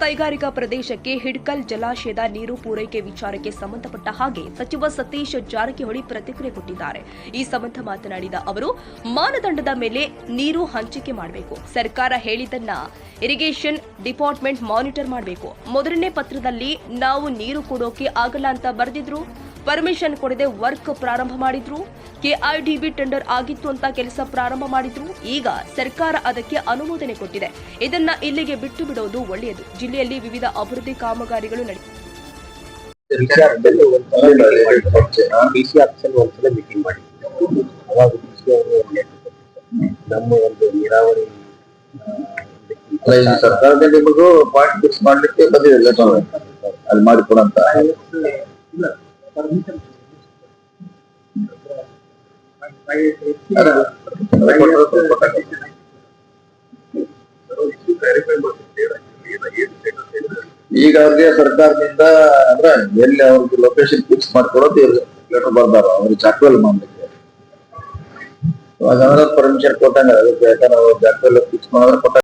ಕೈಗಾರಿಕಾ ಪ್ರದೇಶಕ್ಕೆ ಹಿಡ್ಕಲ್ ಜಲಾಶಯದ ನೀರು ಪೂರೈಕೆ ವಿಚಾರಕ್ಕೆ ಸಂಬಂಧಪಟ್ಟ ಹಾಗೆ ಸಚಿವ ಸತೀಶ್ ಜಾರಕಿಹೊಳಿ ಪ್ರತಿಕ್ರಿಯೆ ಕೊಟ್ಟಿದ್ದಾರೆ. ಈ ಸಂಬಂಧ ಮಾತನಾಡಿದ ಅವರು, ಮಾನದಂಡದ ಮೇಲೆ ನೀರು ಹಂಚಿಕೆ ಮಾಡಬೇಕು. ಸರ್ಕಾರ ಹೇಳಿದ್ದನ್ನ ಇರಿಗೇಷನ್ ಡಿಪಾರ್ಟ್ಮೆಂಟ್ ಮಾನಿಟರ್ ಮಾಡಬೇಕು. ಮೊದಲನೇ ಪತ್ರದಲ್ಲಿ ನಾವು ನೀರು ಕೊಡೋಕೆ ಆಗಲ್ಲ ಅಂತ ಬರೆದಿದ್ರು. ಪರ್ಮಿಷನ್ ಕೊಡದೆ ವರ್ಕ್ ಪ್ರಾರಂಭ ಮಾಡಿದ್ರು. ಕೆಐಡಿಬಿ ಟೆಂಡರ್ ಆಗಿತ್ತು ಅಂತ ಕೆಲಸ ಪ್ರಾರಂಭ ಮಾಡಿದ್ರು. ಈಗ ಸರ್ಕಾರ ಅದಕ್ಕೆ ಅನುಮೋದನೆ ಕೊಟ್ಟಿದೆ. ಇದನ್ನ ಇಲ್ಲಿಗೆ ಬಿಟ್ಟು ಬಿಡೋದು ಒಳ್ಳೆಯದು. ಜಿಲ್ಲೆಯಲ್ಲಿ ವಿವಿಧ ಅಭಿವೃದ್ಧಿ ಕಾಮಗಾರಿಗಳು ನಡೆಯುತ್ತಿವೆ ಸರ್ಕಾರದಲ್ಲಿ ನಮ್ಮ ಒಂದು ನೀರಾವರಿ ನಿಮಗೂ ಪಾಯಿಂಟ್ ಫಿಕ್ಸ್ ಮಾಡ್ಲಿಕ್ಕೆ ಬಂದಿದೆ ಅಲ್ಲಿ ಮಾಡಿಕೊಡಂತ ಇಲ್ಲ ಪರ್ಮಿಷನ್ ಈಗ ಅವ್ರಿಗೆ ಸರ್ಕಾರದಿಂದ ಅಂದ್ರೆ ಎಲ್ಲಿ ಅವ್ರಿಗೆ ಲೊಕೇಶನ್ ಫಿಕ್ಸ್ ಮಾಡ್ಕೊಡೋದು ಲೆಟರ್ ಬರ್ದಾರ ಅವ್ರಿಗೆ ಜಾಕ್ವೆಲ್ ಮಾಡ್ಲಿಕ್ಕೆ. ಪರ್ಮಿಷನ್ ಕೊಟ್ಟಂಗ ಅದಕ್ಕೆ ಯಾಕಂದ್ರೆ ಅವ್ರು ಜಾಕ್ವೆಲ್ ಫಿಕ್ಸ್ ಮಾಡಿದ್ರೆ ಕೊಟ್ಟ